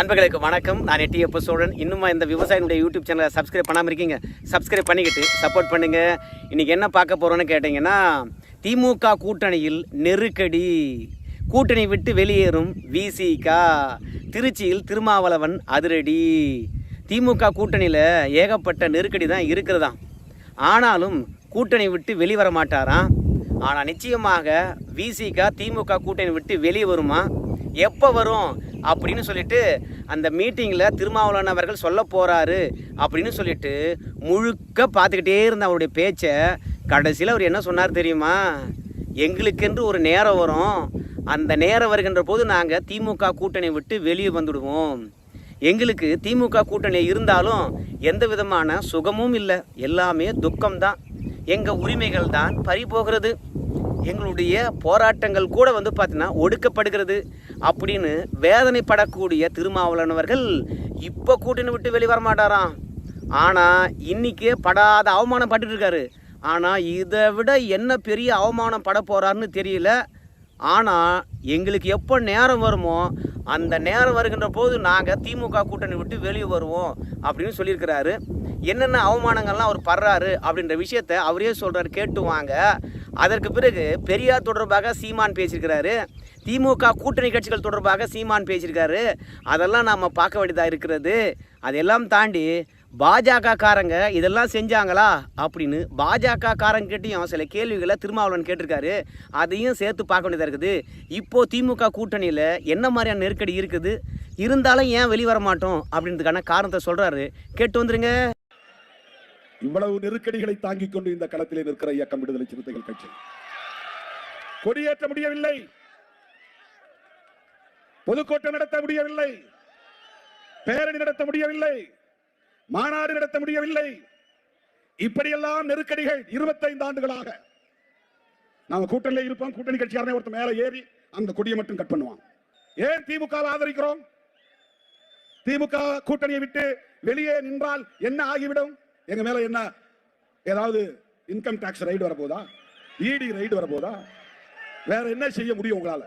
நண்பர்களுக்கு வணக்கம். நான் எட்டியப்ப சோழன் இன்னுமா இந்த விவசாயினுடைய யூடியூப் சேனலை சப்ஸ்கிரைப் பண்ணாமல் இருக்கீங்க சப்ஸ்கிரைப் பண்ணிக்கிட்டு சப்போர்ட் பண்ணுங்க. இன்னைக்கு என்ன பார்க்க போகிறோன்னு கேட்டிங்கன்னா திமுக கூட்டணியில் நெருக்கடி. கூட்டணி விட்டு வெளியேறும் விசிகா திருச்சியில் திருமாவளவன் அதிரடி. திமுக கூட்டணியில் ஏகப்பட்ட நெருக்கடி தான் இருக்கிறதாம். ஆனாலும் கூட்டணி விட்டு வெளிவர மாட்டாராம். ஆனால் நிச்சயமாக விசிகா திமுக கூட்டணி விட்டு வெளியே வருமா? எப்போ வரும்? அப்படின்னு சொல்லிட்டு அந்த மீட்டிங்கில் திருமாவளவன் அவர்கள் சொல்ல போகிறாரு அப்படின்னு சொல்லிட்டு முழுக்க பார்த்துக்கிட்டே இருந்த அவருடைய பேச்சை கடைசியில் அவர் என்ன சொன்னார் தெரியுமா? எங்களுக்கென்று ஒரு நேரம் வரும். அந்த நேரம் வருகின்ற போது நாங்கள் திமுக கூட்டணி விட்டு வெளியே வந்துடுவோம். எங்களுக்கு திமுக கூட்டணி இருந்தாலும் எந்த விதமான சுகமும் இல்லை. எல்லாமே துக்கம்தான். எங்கள் உரிமைகள் தான் பறி போகிறது. எங்களுடைய போராட்டங்கள் கூட வந்து பார்த்தீங்கன்னா ஒடுக்கப்படுகிறது அப்படின்னு வேதனைப்படக்கூடிய திருமாவளவர்கள் அவர்கள் இப்போ கூட்டணி விட்டு வெளியே வர மாட்டாராம் ஆனால் இன்றைக்கி படாத அவமானம் பட்டுட்டுருக்காரு ஆனால் இதை விட என்ன பெரிய அவமானம் பட போகிறாருன்னு தெரியல. ஆனால் எங்களுக்கு எப்போ நேரம் வருமோ அந்த நேரம் வருகின்ற போது நாங்கள் திமுக கூட்டணி விட்டு வெளியே வருவோம் அப்படின்னு சொல்லியிருக்கிறாரு. என்னென்ன அவமானங்கள்லாம் அவர் படுறாரு அப்படின்ற விஷயத்த அவரே சொல்கிறார் கேட்டு வாங்க. அதற்கு பிறகு பெரியார் தொடர்பாக சீமான் பேசியிருக்கிறாரு. திமுக கூட்டணி கட்சிகள் தொடர்பாக சீமான் பேசியிருக்காரு. அதெல்லாம் நாம் பார்க்க வேண்டியதாக இருக்கிறது. அதெல்லாம் தாண்டி பாஜக காரங்க இதெல்லாம் செஞ்சாங்களா அப்படின்னு பாஜக காரங்கிட்டையும் சில கேள்விகளை திருமாவளவன் கேட்டிருக்காரு. அதையும் சேர்த்து பார்க்க வேண்டியதாக இருக்குது. இப்போ திமுக கூட்டணியில் என்ன மாதிரியான நெருக்கடி இருக்குது? இருந்தாலும் ஏன் வெளியே வர மாட்டோம் அப்படின்றதுக்கான காரணத்தை சொல்கிறாரு கேட்டு வந்துருங்க. இவ்வளவு நெருக்கடிகளை தாங்கிக் கொண்டு இந்த களத்திலே நிற்கிற இயக்கம் விடுதலை சிறுத்தைகள் கட்சி. கொடியேற்ற முடியவில்லை. பொதுக்கூட்டம் நடத்த முடியவில்லை. பேரணி நடத்த முடியவில்லை. மாநாடு நடத்த முடியவில்லை. இப்படியெல்லாம் நெருக்கடிகள் 25 ஆண்டுகளாக. நாம கூட்டணியில இருப்போம். கூட்டணி கட்சியாரனே ஒருத்தர் மேல ஏறி அந்த கொடியை மட்டும் கட் பண்ணுவான். ஏன் திமுக ஆதரிக்கிறோம்? திமுக கூட்டணியை விட்டு வெளியே நின்றால் என்ன ஆகிவிடும்? எங்க மேல என்ன ஏதாவது இன்கம் டாக்ஸ் ரைடு வரப்போதா? இடி ரைடு வரப்போதா? வேற என்ன செய்ய முடியும் உங்களால?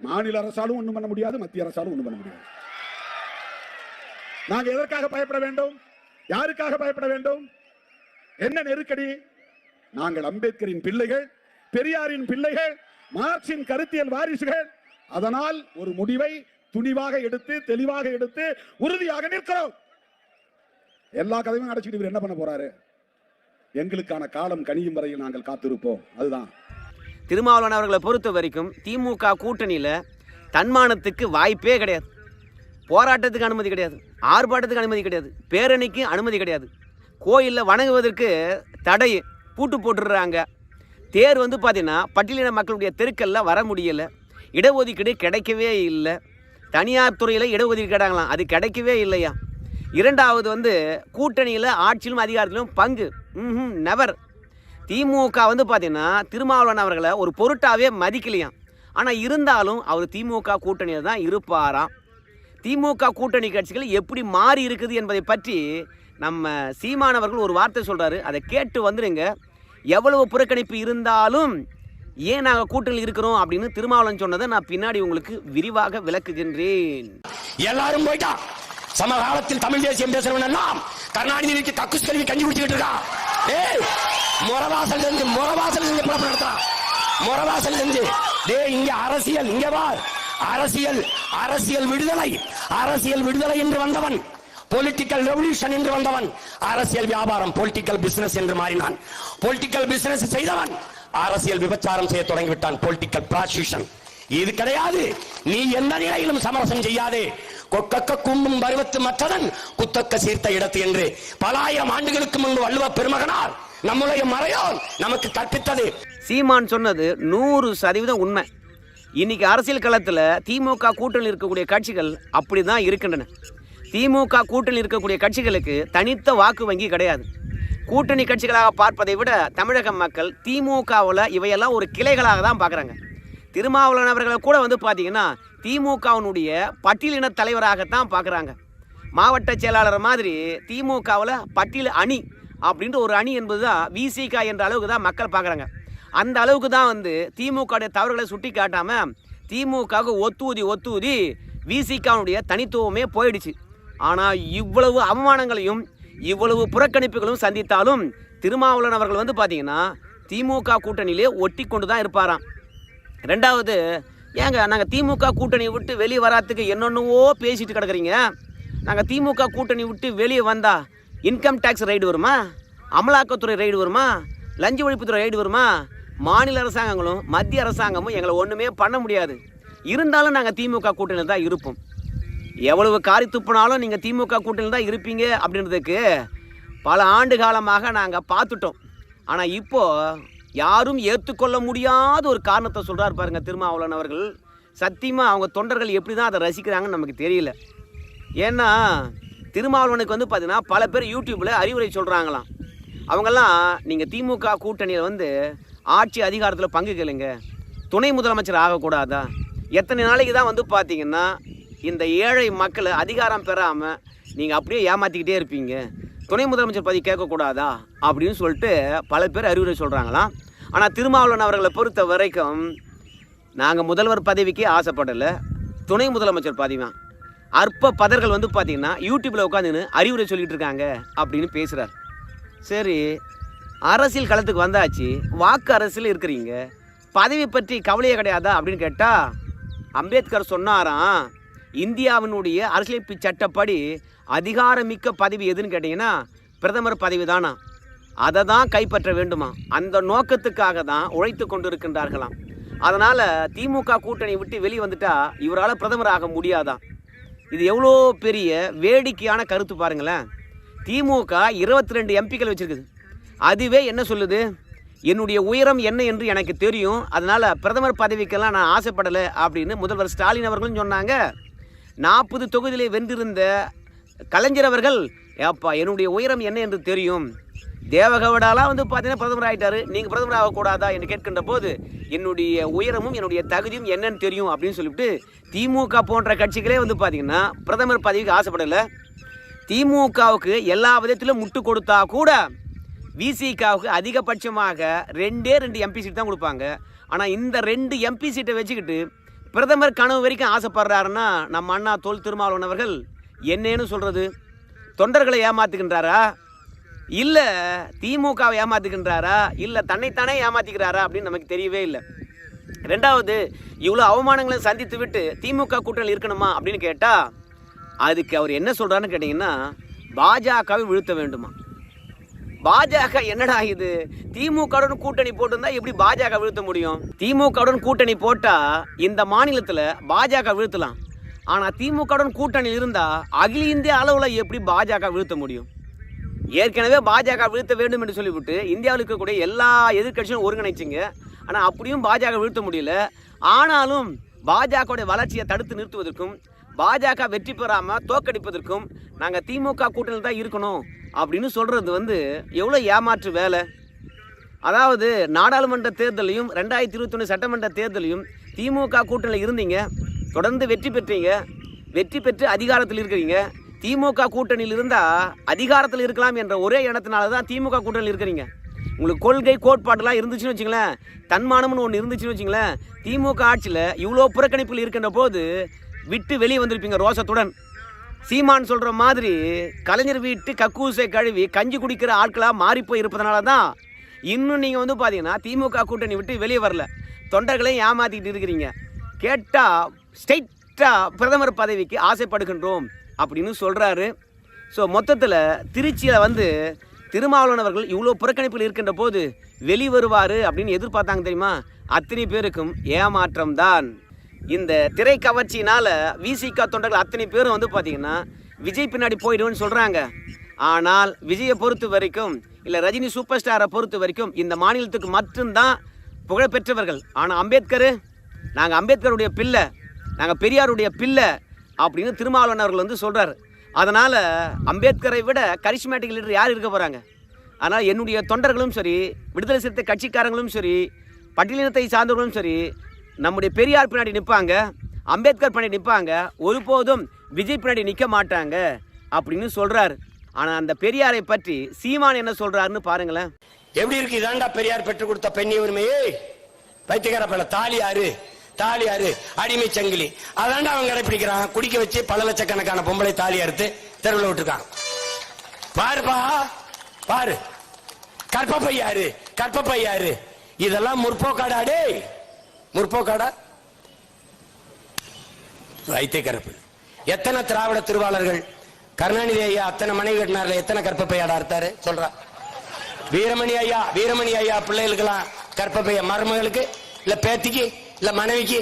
மாநில அரசாலும் ஒன்றும் பண்ண முடியாது மத்திய அரசாலும் ஒண்ணும் பண்ண முடியாது. நாங்கள் எதற்காக பயப்பட வேண்டும்? யாருக்காக பயப்பட வேண்டும்? என்ன நெருக்கடி? நாங்கள் அம்பேத்கரின் பிள்ளைகள் பெரியாரின் பிள்ளைகள் மார்க்சின் கருத்தியல் வாரிசுகள். அதனால் ஒரு முடிவை துணிவாக எடுத்து தெளிவாக எடுத்து உறுதியாக நிற்கிறோம். எல்லா கதையும் அடைச்சிட்டு இவர் என்ன பண்ண போறாரு? எங்களுக்கான காலம் கனியும் வரையில் நாங்கள் காத்திருப்போம். அதுதான். திருமாவளவன் அவர்களை பொறுத்த வரைக்கும் திமுக கூட்டணியில் தன்மானத்துக்கு வாய்ப்பே கிடையாது. போராட்டத்துக்கு அனுமதி கிடையாது. ஆர்ப்பாட்டத்துக்கு அனுமதி கிடையாது. பேரணிக்கு அனுமதி கிடையாது. கோயிலில் வணங்குவதற்கு தடை பூட்டு போட்டுடுறாங்க தேர் வந்து பார்த்திங்கன்னா பட்டியலின மக்களுடைய தெருக்களில் வர முடியலை. இடஒதுக்கீடு கிடைக்கவே இல்லை. தனியார் துறையில் இடஒதுக்கீடு கேட்டாங்களாம். அது கிடைக்கவே இல்லையா? இரண்டாவது வந்து கூட்டணியில் ஆட்சியிலும் அதிகாரத்திலும் பங்கு. ம் நெவர் திமுக வந்து பார்த்திங்கன்னா திருமாவளவன் அவர்களை ஒரு பொருட்டாவே மதிக்கலையாம். ஆனால் இருந்தாலும் அவர் திமுக கூட்டணியில் தான் இருப்பாராம். திமுக கூட்டணி கட்சிகள் எப்படி மாறி இருக்குது என்பதை பற்றி நம்ம சீமானவர்கள் ஒரு வார்த்தை சொல்கிறாரு அதை கேட்டு வந்துடுங்க எவ்வளவு புறக்கணிப்பு இருந்தாலும் ஏன் நாங்கள் கூட்டணியில் இருக்கிறோம் அப்படின்னு திருமாவளவன் சொன்னதை நான் பின்னாடி உங்களுக்கு விரிவாக விளக்குகின்றேன். எல்லாரும் போயிட்டா. சமகாலத்தில் தமிழ் தேசியம் பேசுறவன் எல்லாம் கருணாநிதிக்கு கக்குஸ் கல்வி கஞ்சி குடிச்சுக்கிட்டு இருக்கா. ஏய் முறவாசல் இருந்து முறவாசல் இருந்து நடத்துறான். முறவாசல் இருந்து டேய் இங்க அரசியல் இங்க வா அரசியல் அரசியல் விடுதலை அரசியல் விடுதலை என்று வந்தவன் பொலிட்டிக்கல் ரெவல்யூஷன் என்று வந்தவன் அரசியல் வியாபாரம் பொலிட்டிக்கல் பிசினஸ் என்று மாறினான். பொலிட்டிக்கல் பிசினஸ் செய்தவன் அரசியல் விபச்சாரம் செய்ய தொடங்கிவிட்டான் பொலிட்டிக்கல் ப்ராசியூஷன் இது கிடையாது. நீ எந்த நிலையிலும் சமரசம் செய்யாதே. கொக்கக்க கும்பும் பருவத்து மற்றதன் குத்தக்க சீர்த்த இடத்து என்று. பல ஆயிரம் ஆண்டுகளுக்கு முன்பு வள்ளுவ பெருமகனார் நம்முடைய மறையோன் நமக்கு கற்பித்தது. சீமான் சொன்னது நூறு சதவீதம் உண்மை. இன்னைக்கு அரசியல் களத்தில் திமுக கூட்டணியில் இருக்கக்கூடிய கட்சிகள் அப்படி தான் இருக்கின்றன. திமுக கூட்டணியில் இருக்கக்கூடிய கட்சிகளுக்கு தனித்த வாக்கு வங்கி கிடையாது. கூட்டணி கட்சிகளாக பார்ப்பதை விட தமிழக மக்கள் திமுகவில் இவையெல்லாம் ஒரு கிளைகளாக தான் பார்க்குறாங்க. திருமாவளவன் அவர்களை கூட வந்து பார்த்தீங்கன்னா திமுகவினுடைய பட்டியலின தலைவராகத்தான் பார்க்குறாங்க. மாவட்ட செயலாளர் மாதிரி திமுகவில் பட்டியல் அணி அப்படின்ற ஒரு அணி என்பது தான் விசிகா என்ற அளவுக்கு தான் மக்கள் பார்க்குறாங்க. அந்த அளவுக்கு தான் வந்து திமுக தவறுகளை சுட்டி காட்டாமல் திமுகவுக்கு ஒத்துவதி ஒத்துவதி விசிகாவுடைய தனித்துவமே போயிடுச்சு. ஆனால் இவ்வளவு அவமானங்களையும் இவ்வளவு புறக்கணிப்புகளும் சந்தித்தாலும் திருமாவளவன் அவர்கள் வந்து பார்த்தீங்கன்னா திமுக கூட்டணியிலே ஒட்டி கொண்டு தான் இருப்பாராம். ரெண்டாவது ஏங்க நாங்கள் திமுக கூட்டணி விட்டு வெளியே வராதுக்கு என்னென்னவோ பேசிட்டு கிடக்குறீங்க. நாங்கள் திமுக கூட்டணி விட்டு வெளியே வந்தா இன்கம் டேக்ஸ் ரைடு வருமா? அமலாக்கத்துறை ரைடு வருமா? லஞ்ச ஒழிப்புத்துறை ரைடு வருமா? மாநில அரசாங்கங்களும் மத்திய அரசாங்கமும் எங்களை ஒன்றுமே பண்ண முடியாது. இருந்தாலும் நாங்கள் திமுக கூட்டணியில் தான் இருப்போம். எவ்வளவு காரி துப்புனாலும் நீங்கள் திமுக கூட்டணியில் தான் இருப்பீங்க அப்படின்றதுக்கு பல ஆண்டு காலமாக நாங்கள் பார்த்துட்டோம். ஆனால் இப்போ யாரும் ஏற்றுக்கொள்ள முடியாத ஒரு காரணத்தை சொல்கிறார் பாருங்க திருமாவளவன் அவர்கள். சத்தியமாக அவங்க தொண்டர்கள் எப்படி தான் அதை ரசிக்கிறாங்கன்னு நமக்கு தெரியல. ஏன்னா திருமாவளவனுக்கு வந்து பார்த்தீங்கன்னா பல பேர் யூடியூப்பில் அறிவுரை சொல்கிறாங்களாம் அவங்கெல்லாம் நீங்கள் திமுக கூட்டணியில் வந்து ஆட்சி அதிகாரத்தில் பங்கு கேளுங்க. துணை முதலமைச்சர் ஆகக்கூடாதா? எத்தனை நாளைக்கு தான் வந்து பார்த்தீங்கன்னா இந்த ஏழை மக்களை அதிகாரம் பெறாமல் நீங்கள் அப்படியே ஏமாற்றிக்கிட்டே இருப்பீங்க. துணை முதலமைச்சர் பதவி கேட்கக்கூடாதா? அப்படின்னு சொல்லிட்டு பல பேர் அறிவுரை சொல்கிறாங்களாம் ஆனால் திருமாவளவன் அவர்களை பொறுத்த வரைக்கும் நாங்கள் முதல்வர் பதவிக்கே ஆசைப்படலை. துணை முதலமைச்சர் பதவி தான் அற்ப பதர்கள் வந்து பார்த்தீங்கன்னா யூடியூப்பில் உட்காந்துன்னு அறிவுரை சொல்லிகிட்டு இருக்காங்க அப்படின்னு பேசுகிறார் சரி அரசியல் களத்துக்கு வந்தாச்சு வாக்கு அரசியல் இருக்கிறீங்க. பதவி பற்றி கவலையே கிடையாதா அப்படின்னு கேட்டால் அம்பேத்கர் சொன்னாராம் இந்தியாவினுடைய அரசியலமைப்பு சட்டப்படி அதிகாரமிக்க பதவி எதுன்னு கேட்டிங்கன்னா பிரதமர் பதவி தானா அதை தான் கைப்பற்ற வேண்டுமா? அந்த நோக்கத்துக்காக தான் உழைத்து கொண்டிருக்கின்றார்களாம். அதனால் திமுக கூட்டணி விட்டு வெளியே வந்துட்டா இவரால் பிரதமர் ஆக முடியாதான் இது எவ்வளோ பெரிய வேடிக்கையான கருத்து பாருங்களேன். திமுக இருபத்தி ரெண்டு எம்பிக்கள் வச்சுருக்குது. அதுவே என்ன சொல்லுது? என்னுடைய உயரம் என்ன என்று எனக்கு தெரியும். அதனால் பிரதமர் பதவிக்கெல்லாம் நான் ஆசைப்படலை அப்படின்னு முதல்வர் ஸ்டாலின் அவர்களும் சொன்னாங்க. நாற்பது தொகுதியிலே வென்றிருந்த கலைஞர் அவர்கள் ஏப்பா என்னுடைய உயரம் என்ன என்று தெரியும். தேவகவுடாலாம் வந்து பார்த்தீங்கன்னா பிரதமர் ஆகிட்டாரு நீங்கள் பிரதமர் ஆகக்கூடாதா? என்று கேட்கின்ற போது என்னுடைய உயரமும் என்னுடைய தகுதியும் என்னன்னு தெரியும் அப்படின்னு சொல்லிவிட்டு திமுக போன்ற கட்சிகளே வந்து பார்த்தீங்கன்னா பிரதமர் பதவிக்கு ஆசைப்படலை. திமுகவுக்கு எல்லா விதத்திலும் முட்டு கொடுத்தா கூட விசிகாவுக்கு அதிகபட்சமாக ரெண்டே ரெண்டு எம்பி சீட் தான் கொடுப்பாங்க. ஆனால் இந்த ரெண்டு எம்பி சீட்டை வச்சுக்கிட்டு பிரதமர் கனவு வரைக்கும் ஆசைப்படுறாருன்னா நம்ம அண்ணா தோல் திருமாவளவன் அவர்கள் என்னன்னு சொல்கிறது தொண்டர்களை ஏமாத்துகின்றாரா? இல்லை திமுகவை ஏமாத்துகின்றாரா? இல்லை தன்னைத்தானே ஏமாத்திக்கிறாரா அப்படின்னு நமக்கு தெரியவே இல்லை. ரெண்டாவது இவ்வளோ அவமானங்களை சந்தித்து விட்டு திமுக கூட்டணி இருக்கணுமா அப்படின்னு கேட்டால் அதுக்கு அவர் என்ன சொல்கிறாருன்னு கேட்டிங்கன்னா பாஜகவை வீழ்த்த வேண்டுமா? பாஜக என்னடா இது? திமுகவுடன் கூட்டணி போட்டிருந்தா எப்படி பாஜக வீழ்த்த முடியும்? திமுகவுடன் கூட்டணி போட்டா இந்த மாநிலத்தில் பாஜக வீழ்த்தலாம். ஆனால் திமுகவுடன் கூட்டணி இருந்தா அகில இந்திய அளவில் எப்படி பாஜக வீழ்த்த முடியும்? ஏற்கனவே பாஜக வீழ்த்த வேண்டும் என்று சொல்லிவிட்டு இந்தியாவில் இருக்கக்கூடிய எல்லா எதிர்க்கட்சியும் ஒருங்கிணைச்சிங்க. ஆனால் அப்படியும் பாஜக வீழ்த்த முடியல. ஆனாலும் பாஜகவுடைய வளர்ச்சியை தடுத்து நிறுத்துவதற்கும் பாஜக வெற்றி பெறாமல் தோக்கடிப்பதற்கும் நாங்கள் திமுக கூட்டணியில் தான் இருக்கணும். அப்படின்னு சொல்கிறது வந்து எவ்வளோ ஏமாற்று வேலை? அதாவது நாடாளுமன்ற தேர்தலையும் ரெண்டாயிரத்தி இருபத்தொன்று சட்டமன்ற தேர்தலையும் திமுக கூட்டணியில் இருந்தீங்க தொடர்ந்து வெற்றி பெற்றீங்க வெற்றி பெற்று அதிகாரத்தில் இருக்கிறீங்க. திமுக கூட்டணியில் இருந்தால் அதிகாரத்தில் இருக்கலாம் என்ற ஒரே எண்ணத்தினால தான் திமுக கூட்டணியில் இருக்கிறீங்க. உங்களுக்கு கொள்கை கோட்பாடுலாம் இருந்துச்சுன்னு வச்சுங்களேன் தன்மானம்னு ஒன்று இருந்துச்சுன்னு வச்சுங்களேன் திமுக ஆட்சியில் இவ்வளோ புறக்கணிப்புகள் இருக்கின்ற போது விட்டு வெளியே வந்திருப்பீங்க ரோசத்துடன். சீமான் சொல்கிற மாதிரி கலைஞர் வீட்டு கக்கூசை கழுவி கஞ்சி குடிக்கிற ஆட்களாக மாறிப்போய் இருப்பதனால தான் இன்னும் நீங்கள் வந்து பார்த்தீங்கன்னா திமுக கூட்டணி விட்டு வெளியே வரல. தொண்டர்களையும் ஏமாற்றிக்கிட்டு இருக்கிறீங்க. கேட்டால் ஸ்டெயிட்டாக பிரதமர் பதவிக்கு ஆசைப்படுகின்றோம் அப்படின்னு சொல்கிறாரு ஸோ மொத்தத்தில் திருச்சியில் வந்து திருமாவளவன் இவ்வளோ புறக்கணிப்பில் இருக்கின்ற போது வெளி வருவார் அப்படின்னு எதிர்பார்த்தாங்க தெரியுமா? அத்தனை பேருக்கும் ஏமாற்றம் தான் இந்த திரை கவர்ச்சியினால விசிகா தொண்டர்கள் அத்தனை பேரும் வந்து பார்த்தீங்கன்னா விஜய் பின்னாடி போயிடுவோன்னு சொல்கிறாங்க ஆனால் விஜயை பொறுத்த வரைக்கும் இல்லை ரஜினி சூப்பர் ஸ்டாரை பொறுத்த வரைக்கும் இந்த மாநிலத்துக்கு மட்டும்தான் புகழ் பெற்றவர்கள். ஆனால் அம்பேத்கர் நாங்கள் அம்பேத்கருடைய பிள்ளை நாங்கள் பெரியாருடைய பிள்ளை அப்படின்னு திருமாவளவன் அவர்கள் வந்து சொல்கிறார் அதனால் அம்பேத்கரை விட கரிஷ்மேட்டிக் லீடர் யார் இருக்க போகிறாங்க அதனால் என்னுடைய தொண்டர்களும் சரி விடுதலை சிறுத்தை கட்சிக்காரங்களும் சரி பட்டியலினத்தை சார்ந்தவர்களும் சரி நம்முடைய பெரியார் பின்னாடி நிற்பாங்க அம்பேத்கர் பின்னாடி நிற்பாங்க ஒருபோதும் விஜய் பின்னாடி நிற்க மாட்டாங்க அப்படின்னு சொல்கிறார் ஆனால் அந்த பெரியாரை பற்றி சீமான் என்ன சொல்கிறாருன்னு பாருங்களேன். எப்படி இருக்கு? இதாண்டா பெரியார் பெற்றுக் கொடுத்த பெண்ணி உரிமையே பைத்தியக்கார பல தாலி யாரு தாலி யாரு அடிமை சங்கிலி. அதாண்டா அவன் கடைப்பிடிக்கிறான். குடிக்க வச்சு பல லட்சக்கணக்கான பொம்பளை தாலி அறுத்து தெருவில் விட்டுருக்கான். பாருப்பா பாரு. கற்பப்பையாரு கற்பப்பையாரு இதெல்லாம் முற்போக்காடா டேய். முற்போக்காடா? வைத்திய கருப்பு எத்தனை திராவிட திருவாளர்கள் கருணாநிதி ஐயா அத்தனை மனைவி கட்டினார்ல எத்தனை கற்பப்பையாடா அறுத்தாரு சொல்றா. வீரமணி ஐயா வீரமணி ஐயா பிள்ளைகளுக்கெல்லாம் கற்பப்பைய? மருமகளுக்கு? இல்ல பேத்திக்கு? இல்ல மனைவிக்கு?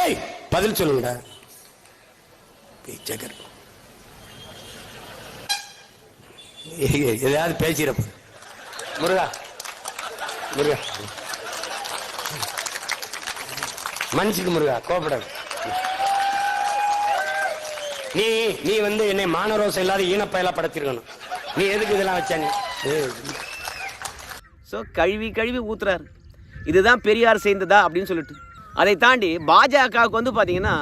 ஏய் பதில் சொல்லுங்கடா. எதாவது கற்பு பேசிடப்ப முருகா. முருகா. மன்னிச்சுக்கு முருகா கோபப்படாது. நீ நீ வந்து என்னை மானரோசம் இல்லாத ஈனப்பயலா படுத்திருக்கணும். நீ எதுக்கு இதெல்லாம் வச்சா நீ? ஏய், ஸோ கழுவி கழுவி ஊத்துறாரு. இதுதான் பெரியார் செய்ததா அப்படின்னு சொல்லிட்டு. அதை தாண்டி பாஜகவுக்கு வந்து பார்த்தீங்கன்னா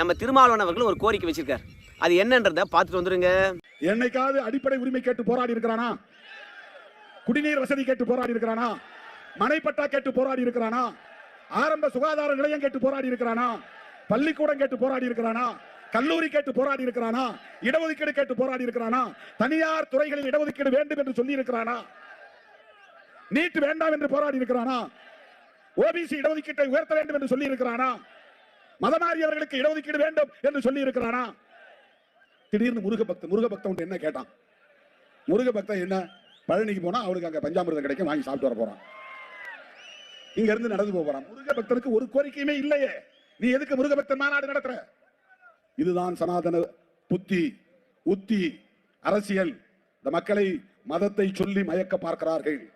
நம்ம திருமாவளவன் அவர்கள் ஒரு கோரிக்கை வச்சிருக்காரு. அது என்னன்றதை பார்த்துட்டு வந்துருங்க. என்னைக்காவது அடிப்படை உரிமை கேட்டு போராடி இருக்கிறானா? குடிநீர் வசதி கேட்டு போராடி இருக்கிறானா? மனைப்பட்டா கேட்டு போராடி இருக்கிறானா? ஆரம்ப சுகாதார நிலையம் கேட்டு போராடி இருக்கிறானா? பள்ளிக்கூடம் கேட்டு போராடி இருக்கிறானா? கல்லூரி கேட்டு போராடி இருக்கிறானா? இடஒதுக்கீடு கேட்டு போராடி இருக்கிறானா? தனியார் துறைகளில் இடஒதுக்கீடு வேண்டும் என்று சொல்லி இருக்கிறானா? நீட் வேண்டாம் என்று போராடி இருக்கிறானா? ஓபிசி இடஒதுக்கீட்டை உயர்த்த வேண்டும் என்று சொல்லி இருக்கிறானா? மதமாரியவர்களுக்கு இடஒதுக்கீடு வேண்டும் என்று சொல்லி இருக்கிறானா? திடீர்னு முருக பக்தன் முருக பக்தன் என்ன கேட்டான்? முருக பக்தன் என்ன? பழனிக்கு போனா அவனுக்கு அங்க பஞ்சாமிரதம் கிடைக்கும் வாங்கி சாப்பிட்டு வர போறான். இங்க இருந்து நடந்து போகிறான் போறான். முருக பக்தனுக்கு ஒரு கோரிக்கையுமே இல்லையே. நீ எதுக்கு முருக பக்தன் மாநாடு நடத்துற? இதுதான் சனாதன புத்தி உத்தி அரசியல். இந்த மக்களை மதத்தை சொல்லி மயக்க பார்க்கிறார்கள்.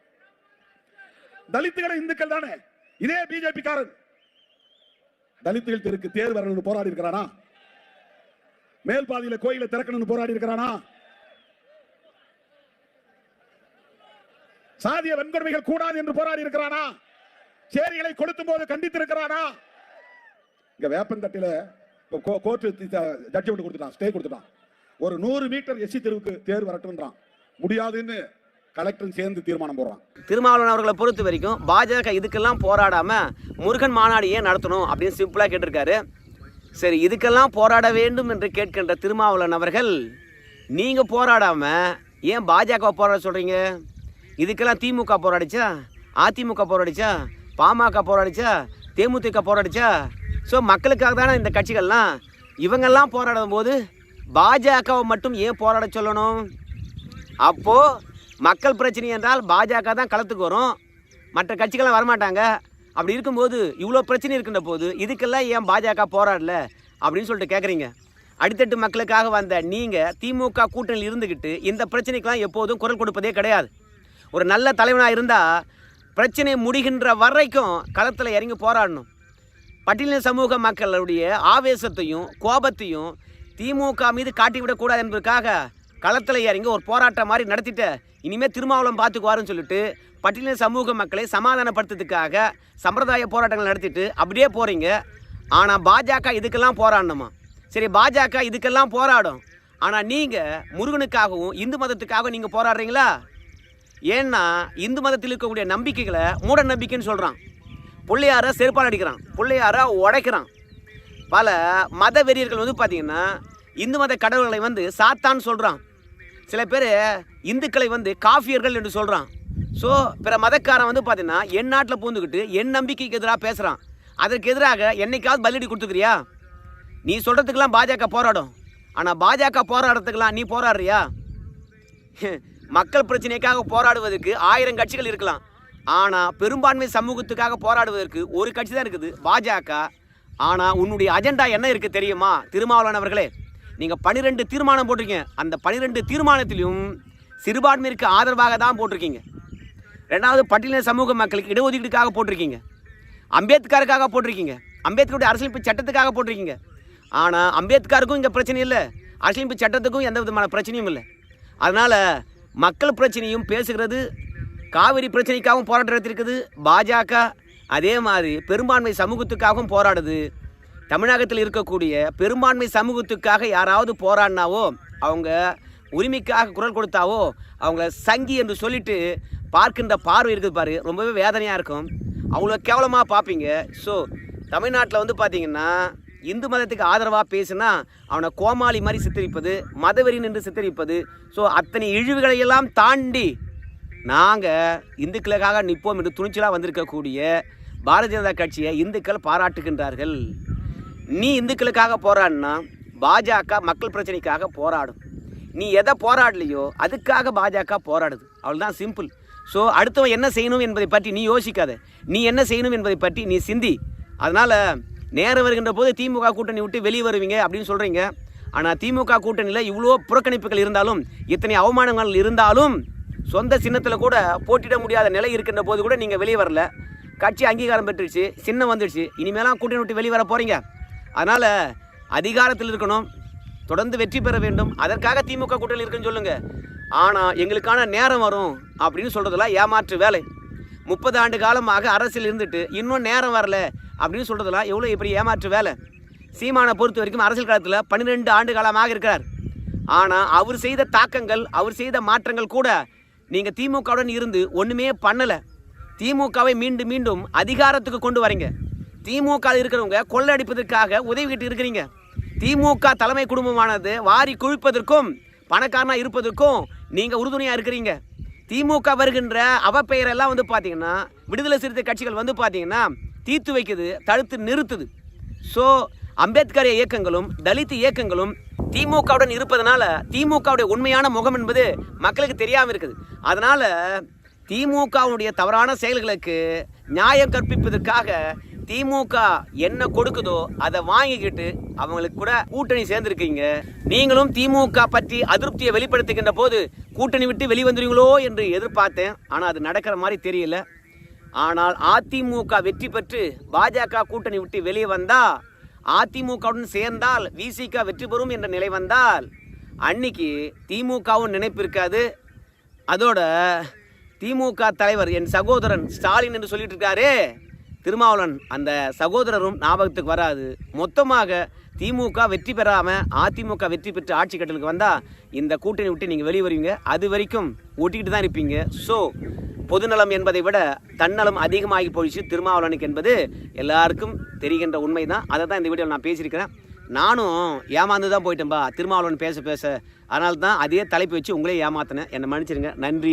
தலித்துகளை இந்துக்கள் தானே? இதே பிஜேபி காரன் தலித்துகள் தெருக்கு தேர் வரணும்னு போராடி இருக்கிறானா? மேல் பாதியில கோயில திறக்கணும்னு போராடி இருக்கிறானா? சாதிய வன்கொடுமைகள் கூடாது என்று போராடி இருக்கிறானா? சேரிகளை கொளுத்தும் போது கண்டித்திருக்கிறானா? இங்க வேப்பந்தட்டில கோர்ட்டு ஜட்ஜ்மெண்ட் கொடுத்துட்டான் ஸ்டே கொடுத்துட்டான். ஒரு நூறு மீட்டர் எஸ்சி தெருவுக்கு தேர் வரட்டும்ன்றான். முடியாதுன்னு கலெக்டர் சேர்ந்து தீர்மானம் போடுறான். திருமாவளவன் அவர்களை பொறுத்த வரைக்கும் பாஜக இதுக்கெல்லாம் போராடாம முருகன் மாநாடு ஏன் நடத்தணும் அப்படின்னு சிம்பிளாக கேட்டிருக்காரு. சரி இதுக்கெல்லாம் போராட வேண்டும் என்று கேட்கின்ற திருமாவளவன் அவர்கள் நீங்க போராடாம ஏன் பாஜக போராட சொல்றீங்க? இதுக்கெல்லாம் திமுக போராடிச்சா? அதிமுக போராடிச்சா? பாமக போராடிச்சா தேமுதிக போராடிச்சா? ஸோ மக்களுக்காக தானே இந்த கட்சிகள்லாம்? இவங்கெல்லாம் போராடும் போது பாஜகவை மட்டும் ஏன் போராட சொல்லணும்? அப்போது மக்கள் பிரச்சனை என்றால் பாஜக தான் களத்துக்கு வரும். மற்ற கட்சிகள்லாம் வரமாட்டாங்க. அப்படி இருக்கும்போது இவ்வளோ பிரச்சனை இருக்கின்ற போது இதுக்கெல்லாம் ஏன் பாஜக போராடல? அப்படின்னு சொல்லிட்டு கேட்குறீங்க அடித்தட்டு மக்களுக்காக வந்த நீங்கள் திமுக கூட்டணியில் இருந்துக்கிட்டு இந்த பிரச்சனைக்கெல்லாம் எப்போதும் குரல் கொடுப்பதே கிடையாது. ஒரு நல்ல தலைவனாக இருந்தால் பிரச்சனை முடிகின்ற வரைக்கும் களத்தில் இறங்கி போராடணும். பட்டியலின சமூக மக்களுடைய ஆவேசத்தையும் கோபத்தையும் திமுக மீது காட்டிவிடக்கூடாது என்பதற்காக களத்தில் இறங்கி ஒரு போராட்டம் மாதிரி நடத்திட்டு இனிமேல் திருமாவளம் பார்த்துக்குவாருன்னு சொல்லிட்டு பட்டியலின சமூக மக்களை சமாதானப்படுத்துறதுக்காக சம்பிரதாய போராட்டங்கள் நடத்திட்டு அப்படியே போகிறீங்க ஆனால் பாஜக இதுக்கெல்லாம் போராடணுமா? சரி பாஜக இதுக்கெல்லாம் போராடும். ஆனால் நீங்கள் முருகனுக்காகவும் இந்து மதத்துக்காகவும் நீங்கள் போராடுறீங்களா? ஏன்னா இந்து மதத்தில் இருக்கக்கூடிய நம்பிக்கைகளை மூட நம்பிக்கைன்னு சொல்கிறான் பிள்ளையார செருப்பால் அடிக்கிறான் பிள்ளையார உடைக்கிறான். பல மத வெறியர்கள் வந்து பார்த்தீங்கன்னா இந்து மத கடவுள்களை வந்து சாத்தான் சொல்கிறான் சில பேர் இந்துக்களை வந்து காஃபியர்கள் என்று சொல்கிறான் ஸோ பிற மதக்காரன் வந்து பார்த்தீங்கன்னா என் நாட்டில் பூந்துக்கிட்டு என் நம்பிக்கைக்கு எதிராக பேசுகிறான் அதற்கு எதிராக என்னைக்காவது பலியடி கொடுத்துக்கிறியா? நீ சொல்கிறதுக்கெல்லாம் பாஜக போராடும். ஆனால் பாஜக போராடுறதுக்கெல்லாம் நீ போராடுறியா? மக்கள் பிரச்சனைக்காக போராடுவதற்கு ஆயிரம் கட்சிகள் இருக்கலாம். ஆனால் பெரும்பான்மை சமூகத்துக்காக போராடுவதற்கு ஒரு கட்சி தான் இருக்குது பாஜக. ஆனால் உன்னுடைய அஜெண்டா என்ன இருக்குது தெரியுமா? திருமாவளவன் அவர்களே நீங்கள் பன்னிரெண்டு தீர்மானம் போட்டிருக்கீங்க. அந்த பன்னிரெண்டு தீர்மானத்திலும் சிறுபான்மையிற்கு ஆதரவாக தான் போட்டிருக்கீங்க. ரெண்டாவது பட்டியலின சமூக மக்களுக்கு இடஒதுக்கீடுக்காக போட்டிருக்கீங்க. அம்பேத்கருக்காக போட்டிருக்கீங்க. அம்பேத்கருடைய அரசியலமைப்பு சட்டத்துக்காக போட்டிருக்கீங்க. ஆனால் அம்பேத்கருக்கும் இங்கே பிரச்சனை இல்லை. அரசியலமைப்பு சட்டத்துக்கும் எந்த விதமான பிரச்சனையும் இல்லை. அதனால் மக்கள் பிரச்சனையும் பேசுகிறது காவிரி பிரச்சனைக்காகவும் போராட்டம் இருக்குது பாஜக அதே மாதிரி பெரும்பான்மை சமூகத்துக்காகவும் போராடுது. தமிழகத்தில் இருக்கக்கூடிய பெரும்பான்மை சமூகத்துக்காக யாராவது போராடினாவோ அவங்க உரிமைக்காக குரல் கொடுத்தாவோ அவங்கள சங்கி என்று சொல்லிட்டு பார்க்கின்ற பார்வை இருக்குது பாரு ரொம்பவே வேதனையாக இருக்கும். அவ்வளோ கேவலமாக பார்ப்பீங்க. ஸோ தமிழ்நாட்டில் வந்து பார்த்திங்கன்னா இந்து மதத்துக்கு ஆதரவாக பேசுனா அவனை கோமாளி மாதிரி சித்தரிப்பது மதவெறி நின்று சித்தரிப்பது. ஸோ அத்தனை இழிவுகளையெல்லாம் தாண்டி நாங்கள் இந்துக்களுக்காக நிற்போம் என்று துணிச்சலாக வந்திருக்கக்கூடிய பாரதிய ஜனதா கட்சியை இந்துக்கள் பாராட்டுகின்றார்கள். நீ இந்துக்களுக்காக போராடினா பாஜக மக்கள் பிரச்சனைக்காக போராடும். நீ எதை போராடலையோ அதுக்காக பாஜக போராடுது. அவ்வளோதான் சிம்பிள். ஸோ அடுத்தவன் என்ன செய்யணும் என்பதை பற்றி நீ யோசிக்காத. நீ என்ன செய்யணும் என்பதை பற்றி நீ சிந்தி. அதனால் நேரம் வருகின்ற போது திமுக கூட்டணி விட்டு வெளியே வருவீங்க அப்படின்னு சொல்கிறீங்க ஆனால் திமுக கூட்டணியில் இவ்வளோ புறக்கணிப்புகள் இருந்தாலும் இத்தனை அவமானங்கள் இருந்தாலும் சொந்த சின்னத்தில் கூட போட்டிட முடியாத நிலை இருக்கின்ற போது கூட நீங்கள் வெளியே வரல. கட்சி அங்கீகாரம் பெற்றுச்சு சின்னம் வந்துடுச்சு இனிமேலாம் கூட்டணி விட்டு வெளியே வர போகிறீங்க அதனால் அதிகாரத்தில் இருக்கணும் தொடர்ந்து வெற்றி பெற வேண்டும். அதற்காக திமுக கூட்டணி இருக்குன்னு சொல்லுங்கள் ஆனால் எங்களுக்கான நேரம் வரும் அப்படின்னு சொல்கிறதுலாம் ஏமாற்று வேலை. முப்பது ஆண்டு காலமாக அரசியல் இருந்துட்டு இன்னும் நேரம் வரல. அப்படின்னு சொல்கிறதுலாம் எவ்வளோ இப்படி ஏமாற்று வேலை? சீமானை பொறுத்த வரைக்கும் அரசியல் காலத்தில் பன்னிரெண்டு ஆண்டு காலமாக இருக்கிறார். ஆனால் அவர் செய்த தாக்கங்கள் அவர் செய்த மாற்றங்கள் கூட நீங்கள் திமுகவுடன் இருந்து ஒன்றுமே பண்ணலை. திமுகவை மீண்டும் மீண்டும் அதிகாரத்துக்கு கொண்டு வரீங்க. திமுக இருக்கிறவங்க கொள்ளடிப்பதற்காக உதவிக்கிட்டு இருக்கிறீங்க. திமுக தலைமை குடும்பமானது வாரி குவிப்பதற்கும் பணக்காரனாக இருப்பதற்கும் நீங்கள் உறுதுணையாக இருக்கிறீங்க. திமுக வருகின்ற அவப்பெயரெல்லாம் வந்து பார்த்தீங்கன்னா விடுதலை சிறுத்தை கட்சிகள் வந்து பார்த்தீங்கன்னா தீர்த்து வைக்குது தடுத்து நிறுத்துது. ஸோ அம்பேத்கர் இயக்கங்களும் தலித் இயக்கங்களும் திமுகவுடன் இருப்பதனால திமுகவுடைய உண்மையான முகம் என்பது மக்களுக்கு தெரியாமல் இருக்குது. அதனால் திமுகவுடைய தவறான செயல்களுக்கு நியாயம் கற்பிப்பதற்காக திமுக என்ன கொடுக்குதோ அதை வாங்கிக்கிட்டு அவங்களுக்கு கூட கூட்டணி சேர்ந்துருக்கீங்க. நீங்களும் திமுக பற்றி அதிருப்தியை வெளிப்படுத்துகின்ற போது கூட்டணி விட்டு வெளிவந்துருவீங்களோ என்று எதிர்பார்த்தேன். ஆனால் அது நடக்கிற மாதிரி தெரியல. ஆனால் அதிமுக வெற்றி பெற்று பாஜக கூட்டணி விட்டு வெளியே வந்தால் அதிமுகவுடன் சேர்ந்தால் விசிக வெற்றி பெறும் என்ற நிலை வந்தால் அன்னைக்கு திமுகவும் நினைப்பு இருக்காது. அதோட திமுக தலைவர் என் சகோதரன் ஸ்டாலின் என்று சொல்லிட்டு இருக்காரு. திருமாவளவன் அந்த சகோதரரும் ஞாபகத்துக்கு வராது. மொத்தமாக திமுக வெற்றி பெறாமல் அதிமுக வெற்றி பெற்று ஆட்சி கட்டலுக்கு வந்தால் இந்த கூட்டணி விட்டு நீங்கள் வெளியே வருவீங்க. அது வரைக்கும் ஒட்டிக்கிட்டு தான் இருப்பீங்க. ஸோ பொதுநலம் என்பதை விட தன்னலம் அதிகமாகி போயிடுச்சு திருமாவளவனுக்கு என்பது எல்லாருக்கும் தெரிகின்ற உண்மை தான் அதை தான் இந்த வீடியோவில் நான் பேசியிருக்கிறேன். நானும் ஏமாந்து தான் போயிட்டேன்பா. திருமாவளவன் பேச பேச. அதனால தான் அதே தலைப்பு வச்சு உங்களே ஏமாத்தினேன். என்னை மன்னிச்சிருங்க. நன்றி.